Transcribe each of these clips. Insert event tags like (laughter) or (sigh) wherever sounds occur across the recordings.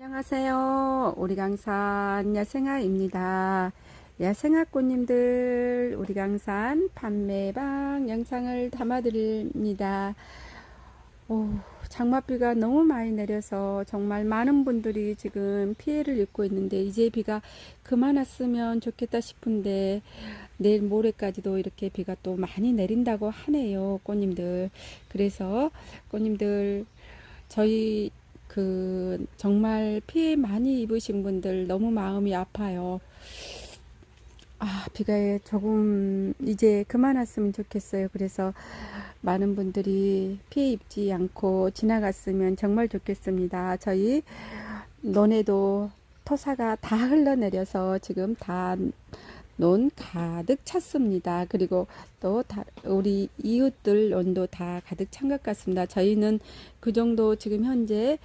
안녕하세요. 우리 강산 야생아입니다. 야생아 꽃님들 우리 강산 판매방 영상을 담아드립니다. 오, 장맛비가 너무 많이 내려서 정말 많은 분들이 지금 피해를 입고 있는데 이제 비가 그만 왔으면 좋겠다 싶은데 내일 모레까지도 이렇게 비가 또 많이 내린다고 하네요. 꽃님들. 그래서 꽃님들 저희 그 정말 피해 많이 입으신 분들 너무 마음이 아파요. 아, 비가 조금 이제 그만 왔으면 좋겠어요. 그래서 많은 분들이 피해 입지 않고 지나갔으면 정말 좋겠습니다. 저희 논에도 토사가 다 흘러내려서 지금 다 논 가득 찼습니다. 그리고 또 다, 우리 이웃들 논도 다 가득 찬 것 같습니다. 저희는 그 정도 지금 현재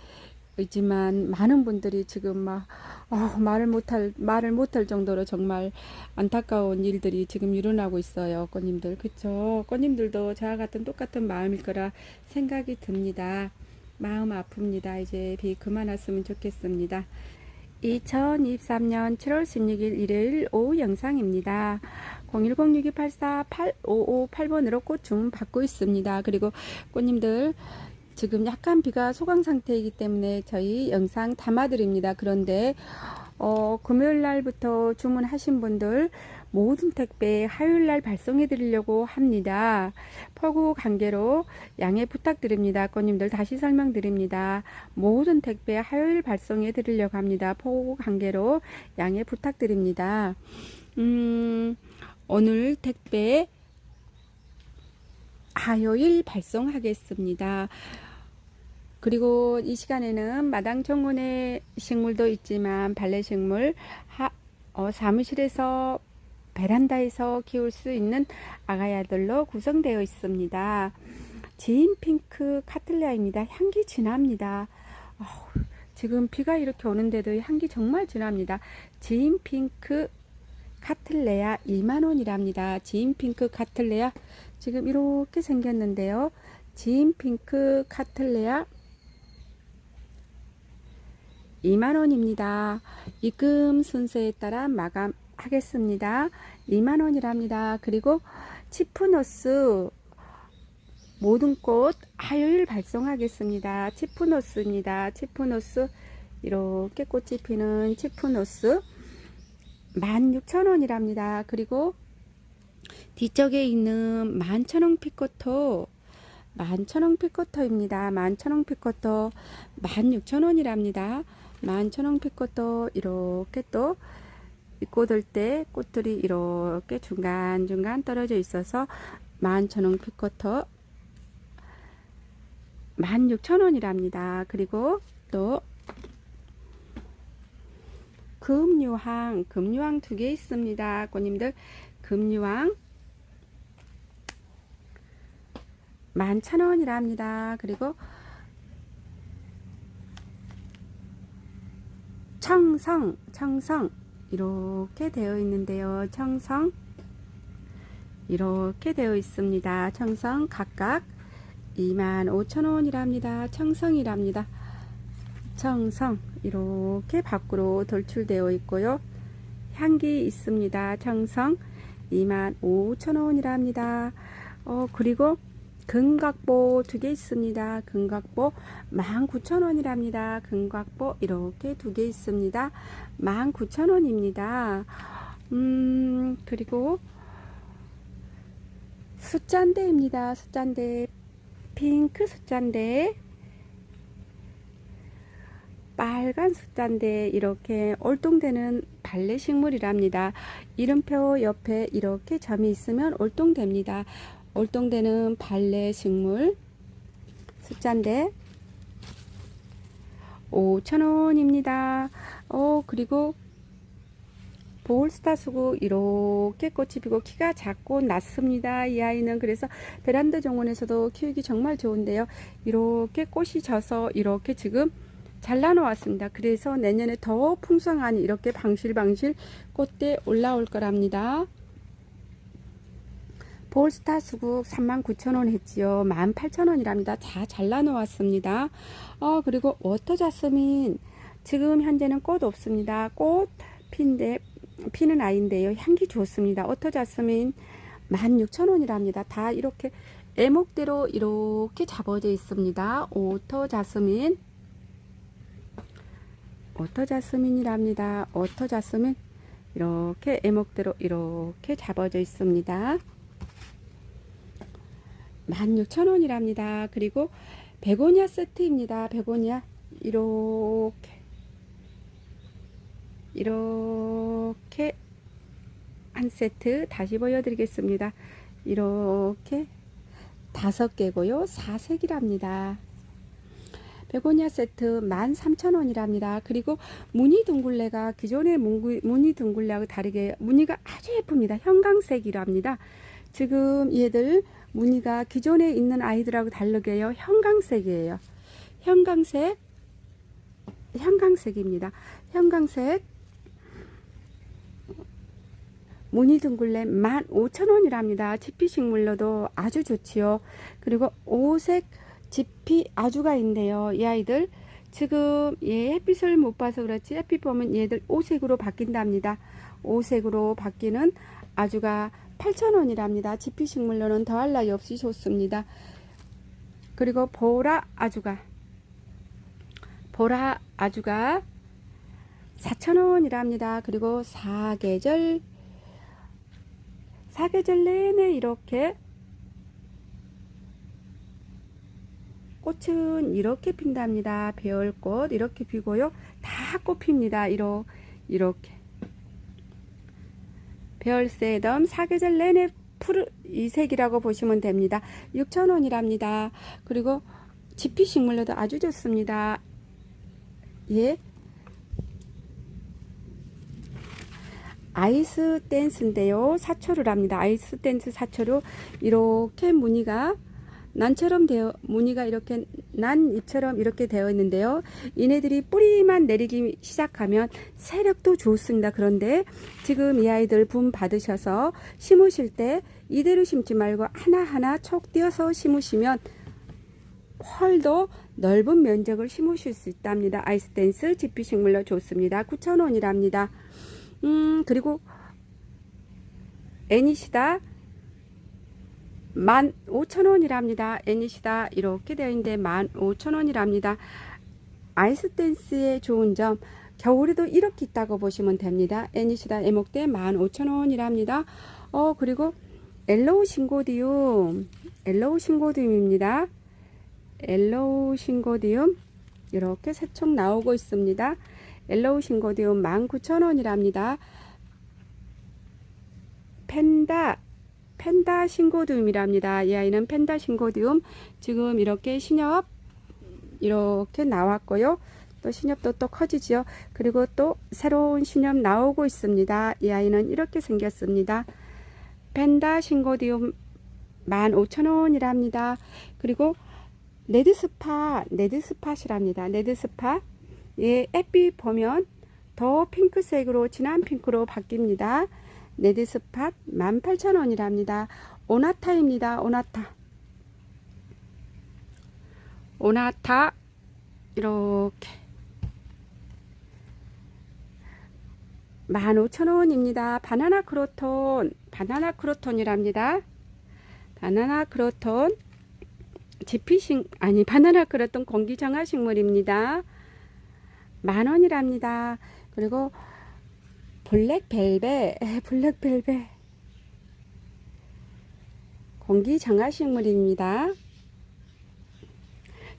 있지만 많은 분들이 지금 막 어, 말을 못할 말을 못할 정도로 정말 안타까운 일들이 지금 일어나고 있어요, 꽃님들. 그쵸? 꽃님들도 저와 같은 똑같은 마음일 거라 생각이 듭니다. 마음 아픕니다. 이제 비 그만 왔으면 좋겠습니다. 2023년 7월 16일 일요일 오후 영상입니다. 010-6284-8558번으로 꽃 주문 받고 있습니다. 그리고 꽃님들 지금 약간 비가 소강 상태이기 때문에 저희 영상 담아드립니다. 그런데 어, 금요일 날부터 주문하신 분들 모든 택배 화요일 날 발송해 드리려고 합니다. 폭우 관계로 양해 부탁드립니다. 꽃님들 다시 설명드립니다. 모든 택배 화요일 발송해 드리려고 합니다. 폭우 관계로 양해 부탁드립니다. 음, 오늘 택배 화요일 발송하겠습니다. 그리고 이 시간에는 마당 정원의 식물도 있지만 발레 식물 하, 어, 사무실에서 베란다에서 키울 수 있는 아가야들로 구성되어 있습니다. 지인 핑크 카틀레아입니다. 향기 진합니다. 어우, 지금 비가 이렇게 오는데도 향기 정말 진합니다. 지인 핑크 카틀레아 2만원이랍니다. 지인 핑크 카틀레아 지금 이렇게 생겼는데요. 지인 핑크 카틀레아 2만원입니다. 입금 순서에 따라 마감하겠습니다. 2만원이랍니다. 그리고 치프노스 모든 꽃 화요일 발송하겠습니다. 치프노스입니다. 치프노스 이렇게 꽃이 피는 치프노스 16,000원이랍니다. 그리고 뒤쪽에 있는 만천원 피코토 만천원 피코토입니다. 만천원 피코토 16,000원이랍니다. 만천원 피코토 이렇게 또 꽂을 때 꽃들이 이렇게 중간중간 떨어져 있어서 만천원 피코토 16,000원이랍니다. 그리고 또 금유황, 금유황 두 개 있습니다. 꽃님들 금유황 11,000원이랍니다. 그리고 청성, 청성 이렇게 되어 있는데요. 청성 이렇게 되어 있습니다. 청성 각각 25,000원이랍니다. 청성이랍니다. 청성 이렇게 밖으로 돌출되어 있고요. 향기 있습니다. 청성 25,000원이랍니다. 어, 그리고 금각보 두 개 있습니다. 금각보 19,000원이랍니다. 금각보 이렇게 두 개 있습니다. 19,000원입니다. 음, 그리고 숫잔대입니다. 숫잔대 핑크 숫잔대 빨간 숫자인데 이렇게 올동되는 발레 식물이랍니다. 이름표 옆에 이렇게 점이 있으면 올동됩니다. 올동되는 발레 식물 숫자인데 5,000원입니다. 어, 그리고 볼스타 수국 이렇게 꽃이 피고 키가 작고 낮습니다. 이 아이는 그래서 베란다 정원에서도 키우기 정말 좋은데요. 이렇게 꽃이 져서 이렇게 지금 잘라놓았습니다. 그래서 내년에 더 풍성한 이렇게 방실방실 꽃대 올라올 거랍니다. 볼스타 수국 39,000원 했지요. 18,000원이랍니다. 다 잘라 놓았습니다. 어, 그리고 워터 자스민 지금 현재는 꽃 없습니다. 꽃 피인데 피는 아이인데요. 향기 좋습니다. 오토자스민 16,000원이랍니다. 다 이렇게 애목대로 이렇게 잡아져 있습니다. 오토자스민 오토자스민이랍니다. 오토자스민 이렇게 애목대로 이렇게 잡아져 있습니다. 16,000원이랍니다. 그리고 베고니아 세트입니다. 베고니아 이렇게 이렇게 한 세트 다시 보여드리겠습니다. 이렇게 다섯 개고요. 사색이랍니다. 베고니아 세트 13,000원이랍니다. 그리고 무늬 둥글레가 기존의 무늬 둥글레하고 다르게 무늬가 아주 예쁩니다. 형광색이랍니다. 지금 얘들 무늬가 기존에 있는 아이들하고 다르게요. 형광색이에요. 형광색 형광색입니다. 형광색 무늬 둥글레 15,000원이랍니다. 지피 식물로도 아주 좋지요. 그리고 오색 지피 아주가 있는데요. 이 아이들 지금 얘 햇빛을 못 봐서 그렇지 햇빛 보면 얘들 오색으로 바뀐답니다. 오색으로 바뀌는 아주가 8,000원이랍니다. 지피식물로는 더할 나위 없이 좋습니다. 그리고 보라 아주가 보라 아주가 4,000원이랍니다. 그리고 사계절 사계절 내내 이렇게 꽃은 이렇게 핀답니다. 배열꽃 이렇게 피고요. 다 꽃 핍니다. 이러, 이렇게. 배열새덤 사계절 내내 푸르 이 색이라고 보시면 됩니다. 6,000원이랍니다. 그리고 지피 식물로도 아주 좋습니다. 예. 아이스 댄스인데요. 사초를 합니다. 아이스 댄스 사초로 이렇게 무늬가 난처럼 되어 무늬가 이렇게 난 잎처럼 이렇게 되어 있는데요. 이네들이 뿌리만 내리기 시작하면 세력도 좋습니다. 그런데 지금 이 아이들 분 받으셔서 심으실 때 이대로 심지 말고 하나하나 촉 띄어서 심으시면 훨더 넓은 면적을 심으실 수 있답니다. 아이스댄스 지피식물로 좋습니다. 9,000원이랍니다. 음, 그리고 애니시다 15,000원이랍니다. 애니시다 이렇게 되어 있는데 15,000원이랍니다. 아이스댄스의 좋은 점 겨울에도 이렇게 있다고 보시면 됩니다. 애니시다 애목대 15,000원이랍니다. 어 그리고 엘로우 신고디움 엘로우 신고디움입니다. 엘로우 신고디움 이렇게 세촉 나오고 있습니다. 엘로우 신고디움 19,000원이랍니다. 펜다 펜다 신고디움이랍니다. 이 아이는 펜다 신고디움 지금 이렇게 신엽 이렇게 나왔고요. 또 신엽도 또 커지죠. 그리고 또 새로운 신엽 나오고 있습니다. 이 아이는 이렇게 생겼습니다. 펜다 신고디움 15,000원이랍니다. 그리고 레드스파, 레드스팟이랍니다. 레드스팟. 예, 햇빛 보면 더 핑크색으로 진한 핑크로 바뀝니다. 레드스팟 18,000원이랍니다. 오나타입니다. 오나타. 오나타 이렇게 15,000원입니다. 바나나 크로톤, 바나나 크로톤이랍니다. 바나나 크로톤 지피식 아니 바나나 크로톤 공기정화 식물입니다. 만 원이랍니다. 그리고 블랙벨벳, (laughs) 블랙벨벳 공기 정화 식물입니다.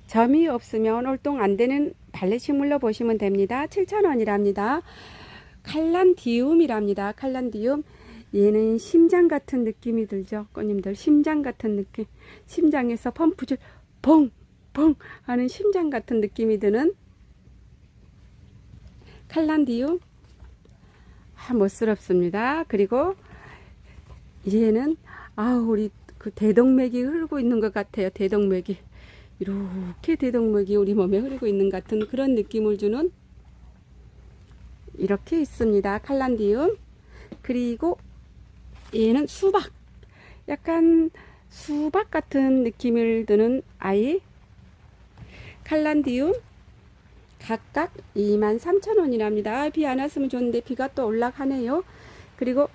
점이 없으면 활동 안 되는 발레 식물로 보시면 됩니다. 7,000원이랍니다. 칼란디움이랍니다. 칼란디움. 얘는 심장 같은 느낌이 들죠. 꽃님들 심장 같은 느낌. 심장에서 펌프질 뻥! 뻥! 하는 심장 같은 느낌이 드는 칼란디움. 아, 멋스럽습니다. 그리고 얘는 아 우리 그 대동맥이 흐르고 있는 것 같아요. 대동맥이 이렇게 대동맥이 우리 몸에 흐르고 있는 같은 그런 느낌을 주는 이렇게 있습니다. 칼란디움. 그리고 얘는 수박. 약간 수박 같은 느낌을 드는 아이. 칼란디움. 각각 23,000원이랍니다. 비 안 왔으면 좋은데 비가 또 올라가네요. 그리고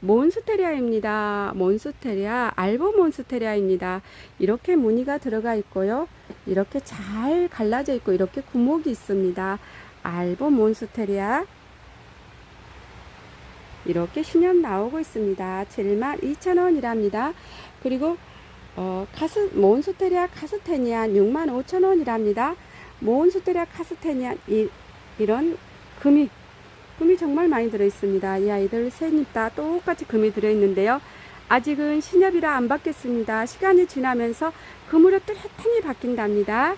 몬스테리아입니다. 몬스테리아, 알보 몬스테리아입니다. 이렇게 무늬가 들어가 있고요. 이렇게 잘 갈라져 있고 이렇게 구멍이 있습니다. 알보 몬스테리아 이렇게 신형 나오고 있습니다. 72,000원이랍니다. 그리고 어, 카스 몬스테리아 카스테니안 65,000원이랍니다. 몬스테리아 카스테니안 이, 이런 금이 금이 정말 많이 들어 있습니다. 이 아이들 셋입 다 똑같이 금이 들어 있는데요. 아직은 신협이라 안 받겠습니다. 시간이 지나면서 금으로 뚜렷하게 바뀐답니다.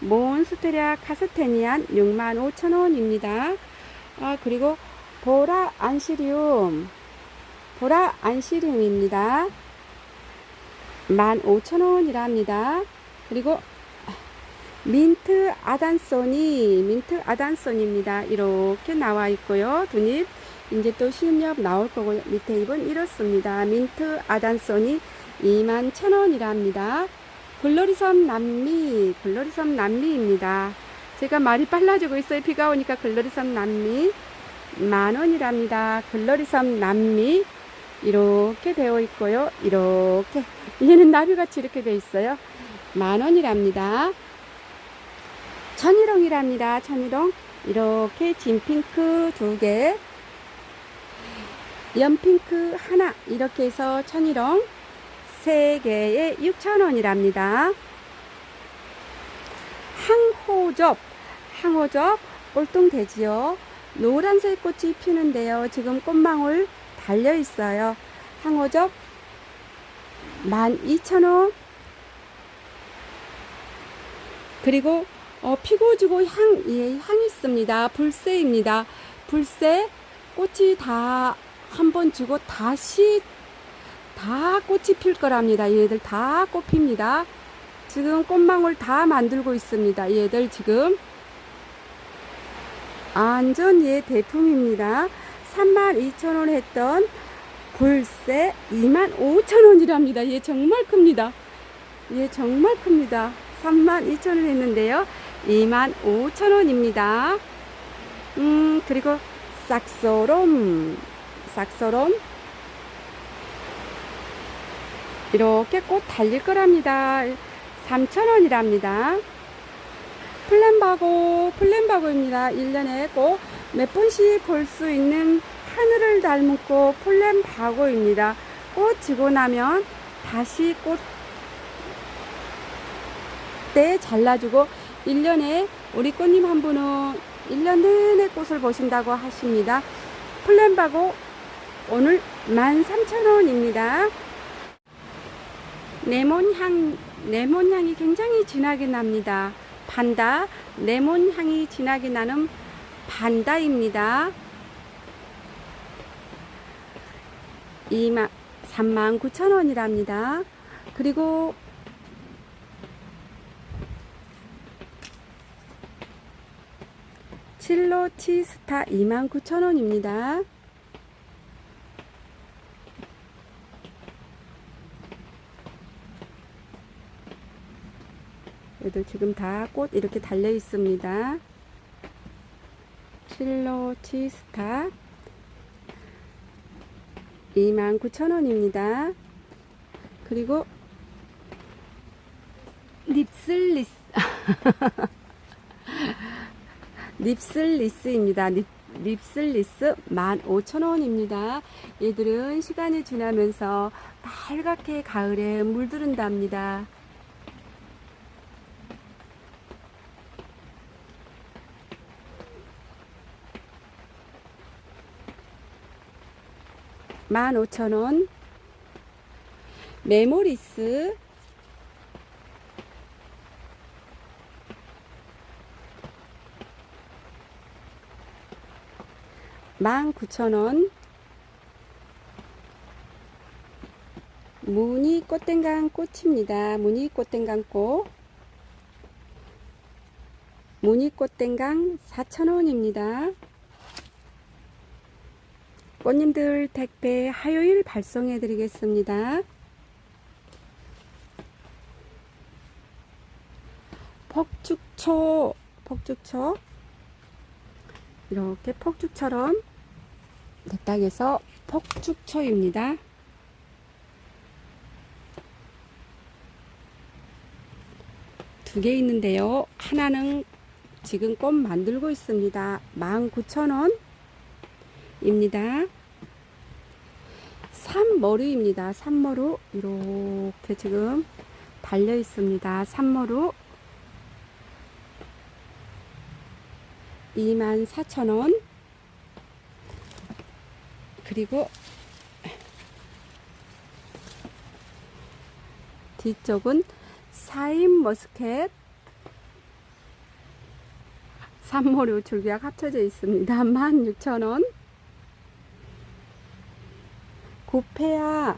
몬스테리아 카스테니안 65,000원입니다. 아, 그리고 보라 안시리움 보라 안시리움입니다. 15,000원이랍니다. 그리고 민트 아단소니 민트 아단소니입니다. 이렇게 나와 있고요. 두잎 이제 또 신협 나올 거고요. 밑에 잎은 이렇습니다. 민트 아단소니 21,000원이랍니다. 글로리섬 남미 글로리섬 남미입니다. 제가 말이 빨라지고 있어요. 비가 오니까 글로리섬 남미 만원이랍니다. 글로리섬 남미 이렇게 되어 있고요. 이렇게 얘는 나비같이 이렇게 되어 있어요. 만원이랍니다. 천일홍이랍니다. 천일홍 이렇게 진핑크 두 개, 연핑크 하나 이렇게 해서 천일홍 세 개에 6,000원이랍니다. 항호접 항호접 올동되지요. 노란색 꽃이 피는데요. 지금 꽃망울 달려 있어요. 항호접 12,000원 그리고 어, 피고 주고 향, 예, 향이 있습니다. 불새입니다. 불새 꽃이 다 한번 주고 다시 다 꽃이 필 거랍니다. 얘들 다 꽃핍니다. 지금 꽃망울 다 만들고 있습니다. 얘들 지금 완전 얘 대품입니다. 32,000원 했던 굴새 25,000원이랍니다. 얘 정말 큽니다. 얘 정말 큽니다. 32,000원 했는데요. 25,000원입니다. 음, 그리고 싹소롬, 싹소롬. 이렇게 꽃 달릴 거랍니다. 3,000원이랍니다. 플랜바고, 플랜바고입니다. 1년에 꼭 몇 번씩 볼 수 있는 하늘을 닮은 꽃 플랜바고입니다. 꽃 지고 나면 다시 꽃 때 잘라주고 1년에 우리 꽃님 한 분은 1년 내내 꽃을 보신다고 하십니다. 플랜바고 오늘 13,000원입니다. 레몬향, 레몬향이 굉장히 진하게 납니다. 판다, 레몬향이 진하게 나는 판다입니다. 2만, 39,000원이랍니다. 그리고 칠로치 스타 29,000원입니다. 얘들 지금 다 꽃 이렇게 달려 있습니다. 칠로치 스타 29,000원입니다. 그리고 립슬리스 (laughs) 립슬리스입니다. 립, 립슬리스 15,000원입니다. 얘들은 시간이 지나면서 빨갛게 가을에 물들은답니다. 만 오천 원 메모리스 만 구천 원 무늬 꽃땡강 꽃입니다. 무늬 꽃땡강 꽃 무늬 꽃땡강 4,000원입니다. 꽃님들 택배 화요일 발송해 드리겠습니다. 폭죽초, 폭죽초 이렇게 폭죽처럼 내 땅에서 폭죽초입니다. 두 개 있는데요. 하나는 지금 꽃 만들고 있습니다. 19,000원입니다. 삼머루입니다. 삼머루 이렇게 지금 달려 있습니다. 삼머루 24,000원. 그리고 뒤쪽은 사인 머스켓. 삼머루 줄기가 합쳐져 있습니다. 16,000원. 고페아.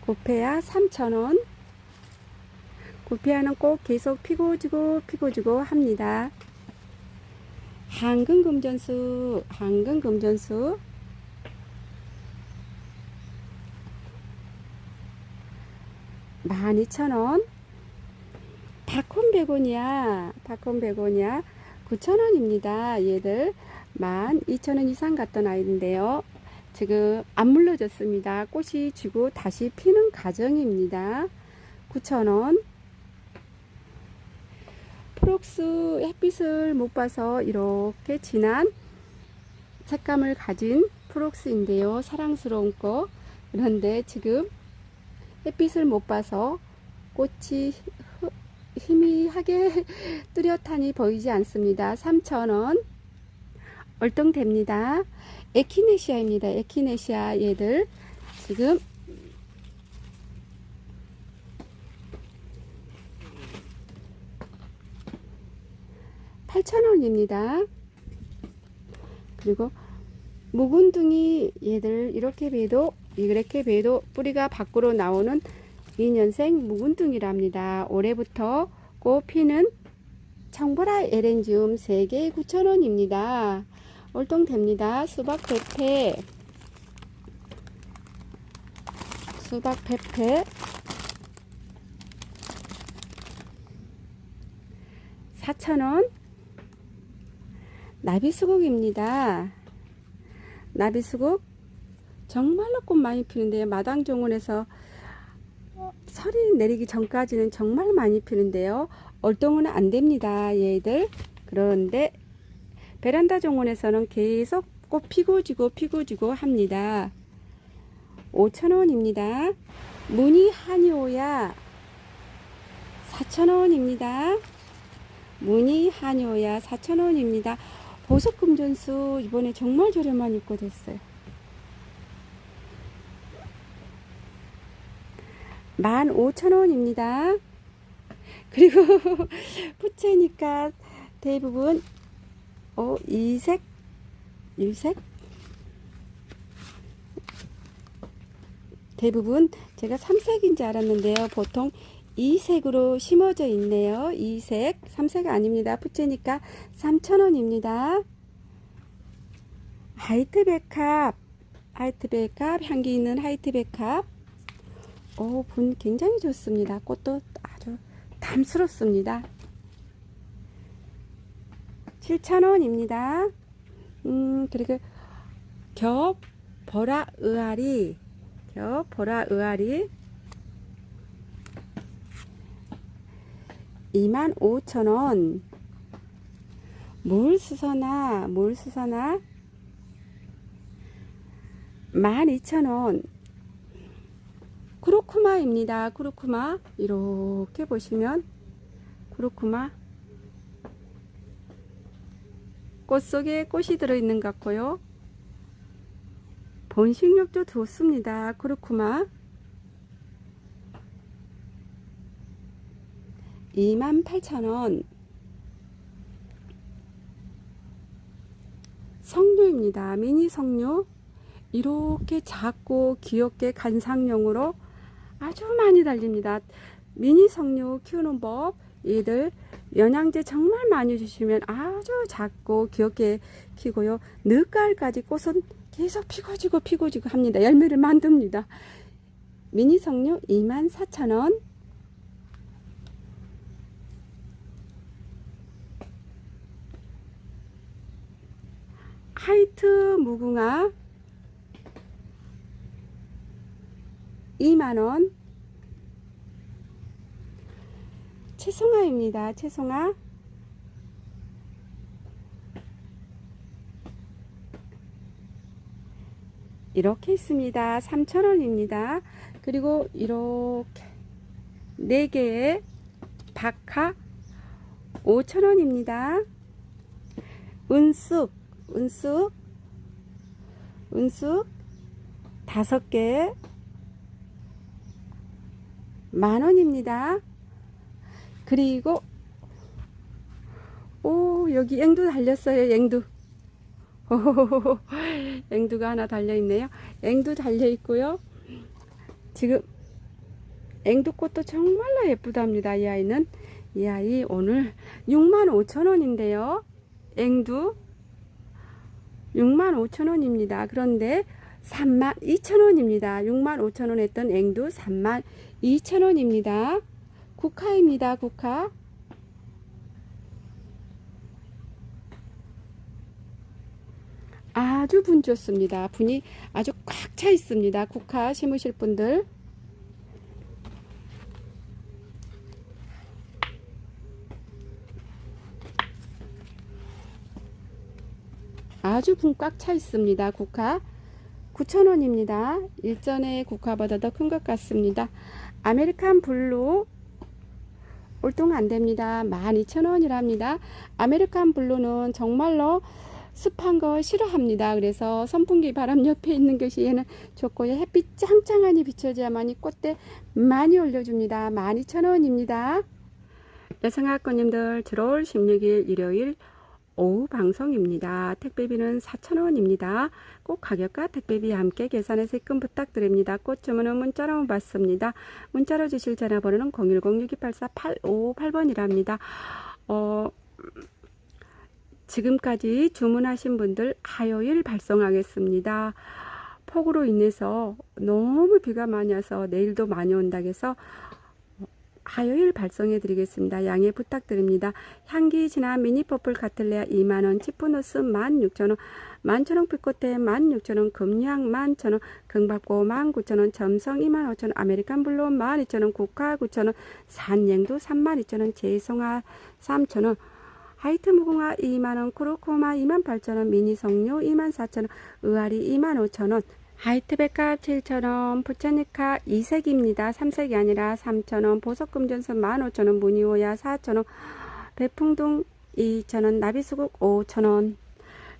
고페아 3,000원. 고페아는 꼭 계속 피고 지고 피고 지고 합니다. 황금 금전수 황금 금전수. 만 이천 원. 다콘 베고니아 구천 원입니다 얘들. 만 이천 원 이상 갔던 아이인데요. 지금 안 물러졌습니다. 꽃이 지고 다시 피는 과정입니다. 구천 원 프록스 햇빛을 못 봐서 이렇게 진한 색감을 가진 프록스인데요. 사랑스러운 거. 그런데 지금 햇빛을 못 봐서 꽃이 흐- 희미하게 (laughs) 뚜렷하니 보이지 않습니다. 3,000원. 얼똥됩니다. 에키네시아입니다. 에키네시아 얘들 지금 8,000원입니다. 그리고 묵은둥이 얘들 이렇게 배도 이렇게 배도 뿌리가 밖으로 나오는 2년생 묵은둥이랍니다. 올해부터 꽃 피는 청보라 에렌지움 3개 9,000원입니다. 월동됩니다. 수박 페페 수박 페페 4,000원 나비수국입니다. 나비수국 정말로 꽃 많이 피는데요. 마당 정원에서 설이 내리기 전까지는 정말 많이 피는데요. 얼동은 안 됩니다. 얘들. 그런데 베란다 정원에서는 계속 꽃 피고 지고 피고 지고 합니다. 5,000원입니다. 무늬 한이오야 4,000원입니다. 무늬 한이오야 4,000원입니다. 보석 금전수 이번에 정말 저렴한 입고 됐어요. 15,000원입니다. 그리고 (laughs) 부채니까 대부분 어, 이색 일색 대부분 제가 삼색인 줄 알았는데요. 보통 이 색으로 심어져 있네요. 이색 삼색 아닙니다. 부채니까 3,000원입니다. 하이트 백합 하이트 백합 향기 있는 하이트 백합 오, 분 굉장히 좋습니다. 꽃도 아주 탐스럽습니다. 7,000원입니다. 음, 그리고 겹 보라 의아리 겹 보라 의아리 25,000원 물수서나 물수서나 12,000원 쿠로쿠마입니다. 쿠로쿠마 이렇게 보시면 쿠로쿠마 꽃 속에 꽃이 들어있는 것 같고요. 번식력도 좋습니다. 쿠로쿠마 28,000원 성류입니다. 미니 성류 이렇게 작고 귀엽게 간상용으로 아주 많이 달립니다. 미니 성류 키우는 법 얘들 영양제 정말 많이 주시면 아주 작고 귀엽게 키고요. 늦가을까지 꽃은 계속 피고 지고 피고 지고 합니다. 열매를 만듭니다. 미니 성류 24,000원 하이트 무궁화 2만원 채송화입니다. 채송화 이렇게 있습니다. 3,000원입니다. 그리고 이렇게 4개의 박하 5,000원입니다. 은숙, 은숙, 은숙 5개 만 원입니다. 그리고 오 여기 앵두 달렸어요. 앵두 (laughs) 앵두가 하나 달려있네요. 앵두 달려있고요. 지금 앵두꽃도 정말로 예쁘답니다. 이 아이는. 이 아이 오늘 65,000원인데요. 앵두 65,000원입니다. 그런데 32,000원입니다. 65,000원 했던 앵두 32,000원입니다. 국화입니다. 국화. 아주 분 좋습니다. 분이 아주 꽉 차 있습니다. 국화 심으실 분들. 아주 분꽉차 있습니다. 국화 9,000원입니다. 일전에 국화보다 더 큰 것 같습니다. 아메리칸 블루 올동 안 됩니다. 12,000원이랍니다. 아메리칸 블루는 정말로 습한 거 싫어합니다. 그래서 선풍기 바람 옆에 있는 것이 얘는 좋고요. 햇빛 짱짱하니 비춰져야만이 꽃대 많이 올려줍니다. 12,000원입니다. 여성학권님들 들어올 16일 일요일 오후 방송입니다. 택배비는 4,000원입니다. 꼭 가격과 택배비 함께 계산해서 입금 부탁드립니다. 꽃 주문은 문자로 받습니다. 문자로 주실 전화번호는 010-6284-8558번이랍니다. 어, 지금까지 주문하신 분들 화요일 발송하겠습니다. 폭우로 인해서 너무 비가 많이 와서 내일도 많이 온다고 해서 화요일 발송해 드리겠습니다. 양해 부탁드립니다. 향기 진한 미니 퍼플 카틀레아 2만원, 치프노스 16,000원, 만천원 피코테 16,000원, 금양 11,000원, 금박고 19,000원, 점성 25,000원, 아메리칸 블루 12,000원, 국화 9,000원, 산행도 32,000원, 제송화 3,000원, 하이트 무궁화 2만원, 크로코마 28,000원, 미니 성류 24,000원, 의아리 25,000원, 하이트 백합 7,000원, 부처니카 2색입니다. 3색이 아니라 3,000원, 보석금전선 15,000원, 무늬오야 4,000원, 배풍동 2,000원, 나비수국 5,000원,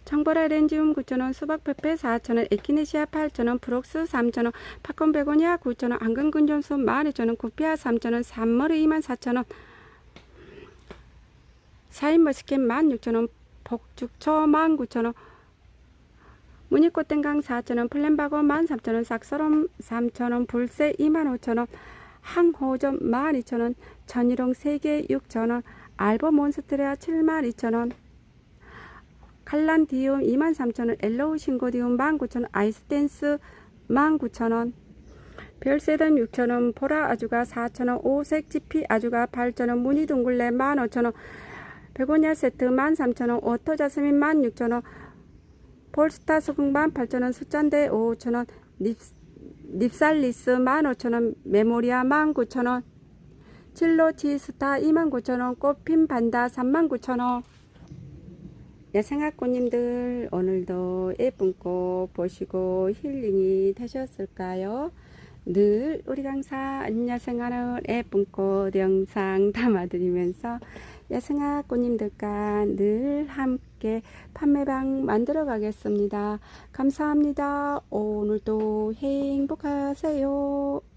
청보라 렌지움 9,000원, 수박페페 4,000원, 에키네시아 8,000원, 프록스 3,000원, 팝콘 베고니아 9,000원, 안근근전수 12,000원, 구피아 3,000원, 산머리 24,000원, 샤인머스켓 16,000원, 복죽초 19,000원, 무늬꽃땡강 4,000원, 플랜바고 13,000원, 싹서롬 3,000원, 불새 25,000원, 항호점 12,000원, 전일홍 3개 6,000원, 알보 몬스트레아 72,000원, 칼란디움 23,000원, 엘로우 싱고디움 19,000원, 아이스댄스 19,000원, 별세덤 6,000원, 보라 아주가 4,000원, 오색 지피 아주가 8,000원, 무늬 둥글레 15,000원, 베고니아 세트 13,000원, 오토 자스민 16,000원, 폴스타 소금 18,000원, 숫잔대 5,000원, 립, 립살리스 15,000원, 메모리아 19,000원, 칠로 치스타 29,000원, 꽃핀 반다 39,000원. 야생화꽃님들 오늘도 예쁜 꽃 보시고 힐링이 되셨을까요? 늘 우리 강사 안녕생활은 예쁜 꽃 영상 담아드리면서 야생화 꽃님들과 늘 함께 판매방 만들어 가겠습니다. 감사합니다. 오늘도 행복하세요.